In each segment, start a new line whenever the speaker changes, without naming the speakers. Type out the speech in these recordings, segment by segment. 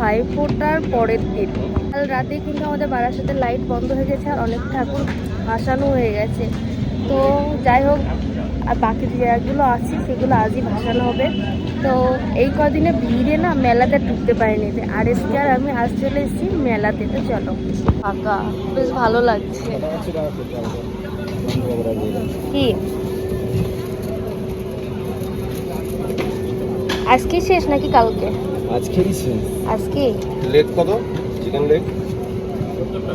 ভাইফোঁটার পরের দিন। কাল রাতে কিন্তু আমাদের বারাসাতের লাইট বন্ধ হয়ে গেছে আর অনেক ঠাকুর ভাসানো হয়ে গেছে। তো যাই হোক, আর বাকি যে জায়গাগুলো আছে সেগুলো আজই ভাসানো হবে। তো এই কদিনে ভিড়ে না মেলাতে ঢুকতে পারিনি। আর এসকে আর আমি আজ চলে এসেছি মেলাতে। তো চলো। ফাঁকা। বেশ ভালো লাগছে। কি? আজকে শেষ নাকি কালকে?
আজকেরই শেষ
আজকে?
লেগ কত? চিকেন লেগ
মেলাটা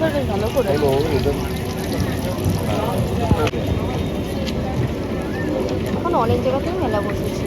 ভালো করে। এখন অনেক জায়গাতেই মেলা বসেছে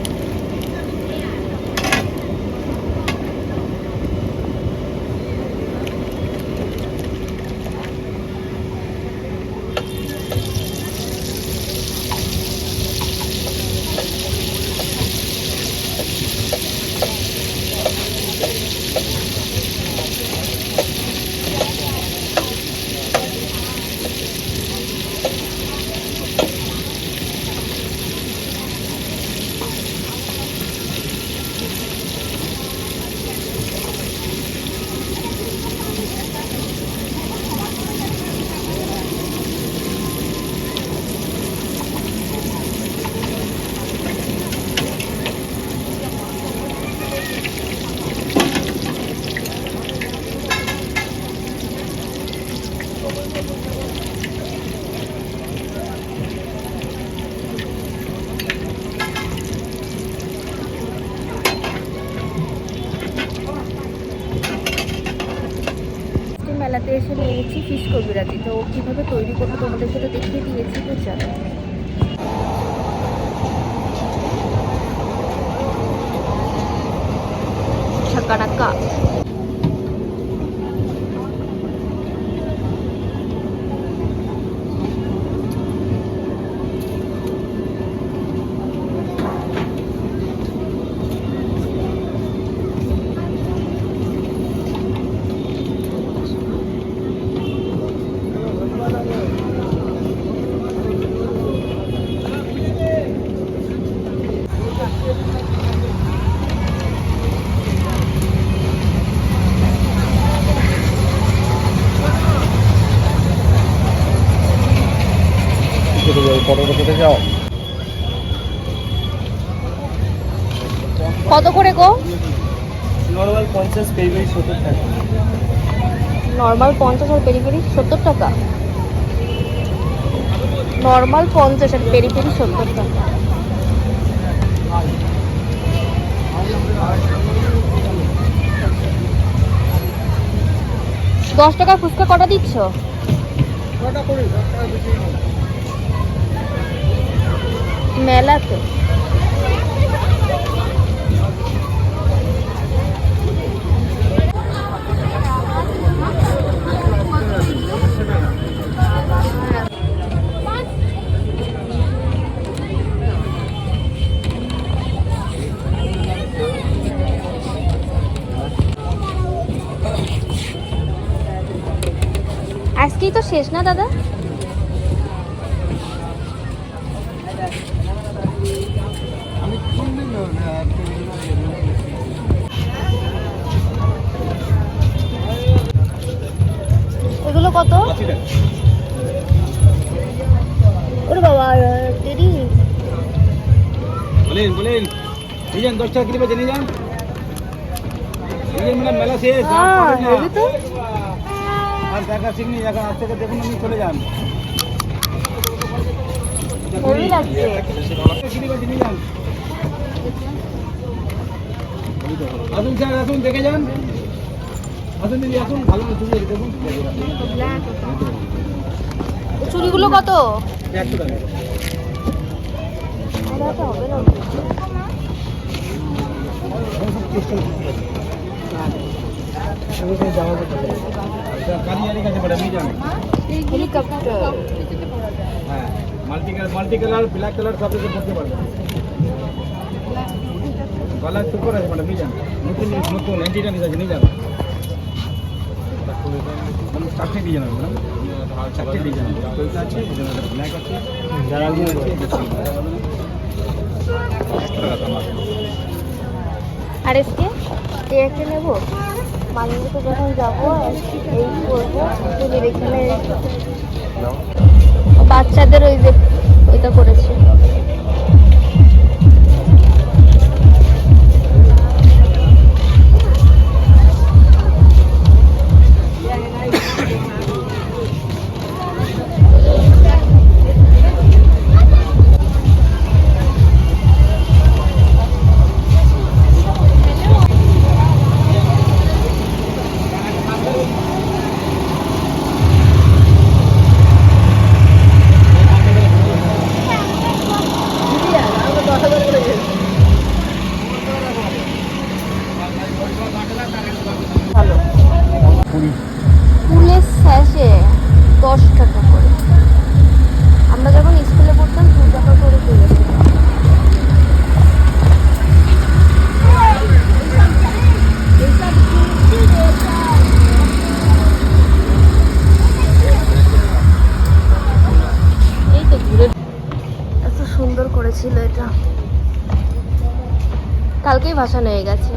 আজকে মেলাতে এসে নিয়েছি করবে রাতে তো ও কীভাবে তৈরি করব তোমাদেরকে তো দেখিয়ে দিয়েছি তো চলো।
কোথায় যাও ফটোটা কোথায় যাও?
কত করে গো?
নর্মাল পঞ্চাশ পেয়ে সত্তর টাকা।
নর্মাল পঞ্চাশ আর পেরি পেরি সত্তর টাকা? নর্মাল পঞ্চাশ আর পেরি পেরি সত্তর টাকা। দশ টাকা ফুচকা কটা দিচ্ছ? মেলাতে আজকেই তো শেষ না দাদা কত? ওরে বাবা দেরি।
বলেন বলেন। নিয়ে যান দশ টাকা কিলো বেচে নিয়ে যান। মেলা শেষ আর
হ্যাঁ
দেখা শিখনি এখন আজ থেকে দেখুন আপনি চলে যান। স্যার আসুন দেখে যান আসুন দিদি আসুন ভালো চুড়ি দেখুন
চুড়িগুলো কত
একশো টাকা
হবে না
কাছে পড়ে নিয়ে যান
হেলিকপ্টার
হ্যাঁ multi colour multi colour black colour সব কিছু করতে পারবেন গলা সুপার আছে ম্যাডাম নিয়ে যান নতুন নতুন অ্যান্টিটা নিয়ে আছে নিয়ে মানে চারটে ডিজাইন হবে ডিজাইন আছে ব্ল্যাক আছে
আর এসকে? নেব? মালগুলোতে যখন যাব এই করব এখানে বাচ্চাদের ওই যে ওইটা করেছে। ভাষা হয়ে গেছে।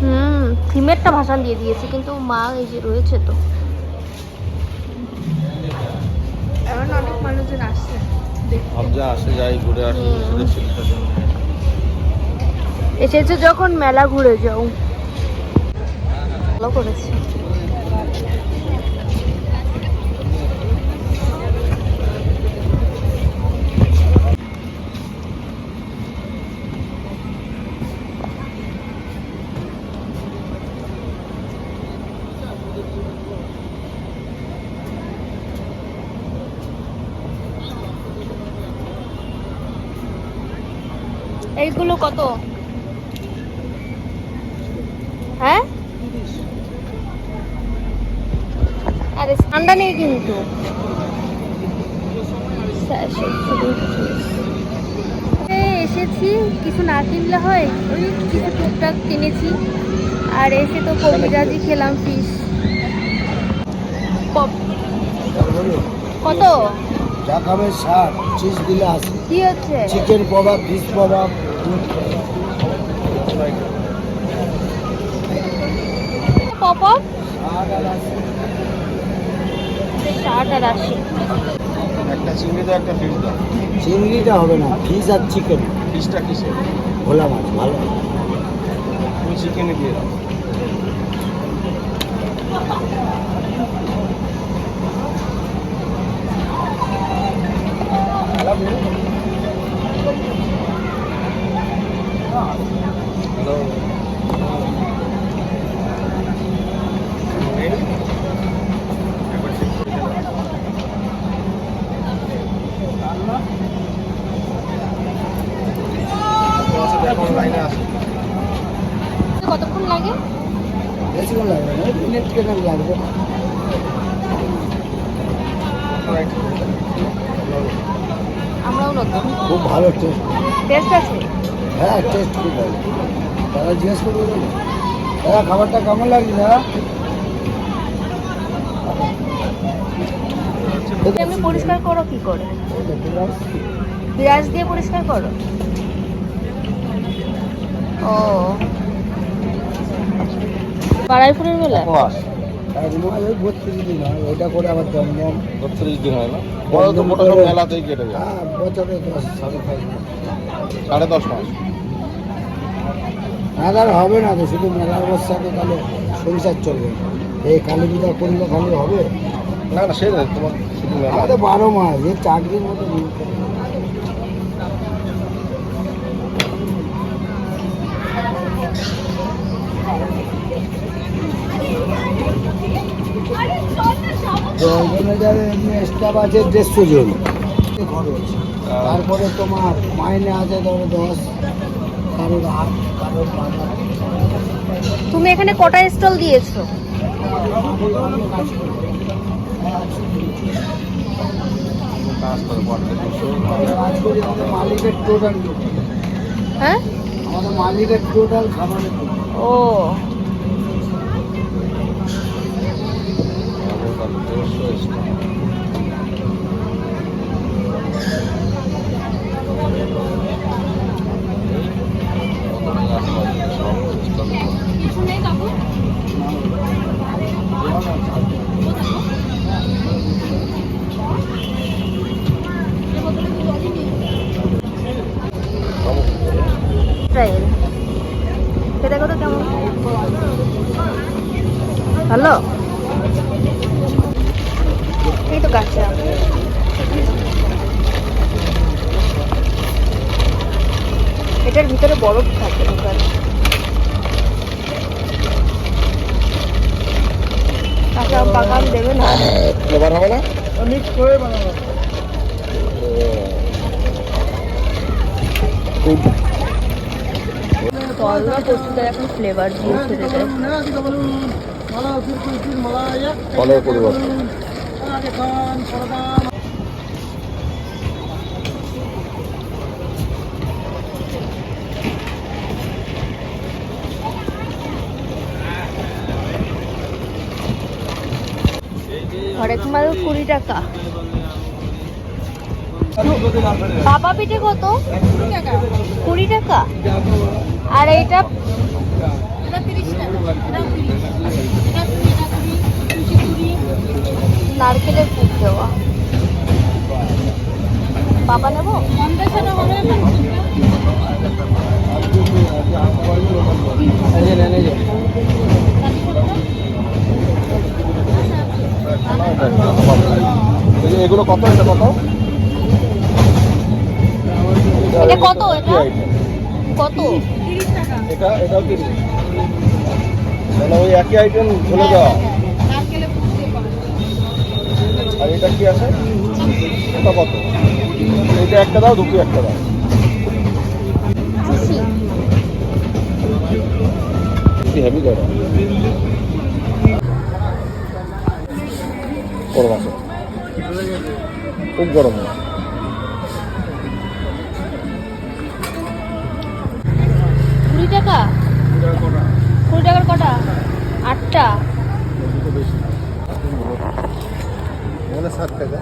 হুম থিমেরটা ভাষণ দিয়ে দিয়েছে কিন্তু মা এই যে রয়েছে তো। এখন অনেক মানুষজন আসছে।
আসে যাই ঘুরে আসি।
এসেছে যখন মেলা ঘুরে যাও। ভালো করেছে। এইগুলো কত? হ্যাঁ? আরে ঠান্ডা নেই কিন্তু। এসেছি কিছু না কিনলে হয়? ওই কিছু টুকটাক কিনেছি। আর এসে তো কবিরাজি খেলাম ফিস কত?
যা খাবে ষাট। চিজ দিলে আসে
কি হচ্ছে?
Chicken kebab fish kebab
pop
ষাট আর আশি
একটা চিংড়ি দাও একটা ফিশ দাও।
চিংড়িটা হবে না ফিশ আর চিকেন
ফিশটা কিসে
ভোলা মাছ ভালো।
তুমি চিকেনে দিয়ে দাও। এখন লাইনে
কতক্ষণ লাগে?
বেশিক্ষণ লাগবে না মিনিট কেনার লাগবে
আমরাও নতুন।
খুব ভালো টেস্ট
টেস্ট আছে?
হ্যাঁ টেস্ট খুব ভালো। তারা জিজ্ঞেস করবে দাদা খাবারটা কেমন লাগছে দাদা?
এমনি পরিষ্কার করো কি করে। ব্রাশ দিয়ে পরিষ্কার করো? ও।
রুমাল ওই বত্রিশ দিন হয় ওইটা করে আবার দমদম।
বত্রিশ দিন হয় না? পরে তো মেলাতেই কেটে যায়।
হ্যাঁ বছরে দশ সাড়ে
সাড়ে দশ মাস।
তার হবে না তো শুধু মেলার বর্ষাতে তাহলে সংসার চলবে। এই কালী পূজা করলে খালি হবে?
না না সে তোমার শুধু
আমাদের বারো মাস এই চাকরির মতো যারা এমনি স্টাফ আছে দেড়শো জন। খরচ তারপরে তোমার মাইনে আছে ধরো দশ কারোর আট।
তুমি এখানে কটা স্টল দিয়েছ? হ্যাঁ?
মালিকের টোটাল খাবারের
ও।
দেড়শো
এটার ভিতরে বরফ থাকে ওখানে। কাঁচা আম দেবে না?
ফ্লেভার হবে না?
মিক্স করে বানাবো।
এখন ফ্লেভার দিয়ে ছেড়ে
পরিবর্তন
হরেক কুড়ি টাকা। বাবা পিঠে কত? কুড়ি টাকা। আর এইটা নারকেলের পুর দেওয়া। বাবা নেব?
এই এগুলো কত এটা কত?
এটা কত এটা? কত?
এটা এটাও তিরিশ। তাহলে ওই একই আইটেম চলে যাওয়া আর এটা কি আছে? এটা কত? এটা একটা দাও দুটো একটা দাও। হেভি করে গরম আছে। খুব গরম।
কুড়ি টাকা? কুড়ি টাকার কটা? আটটা?
সাত টাকা।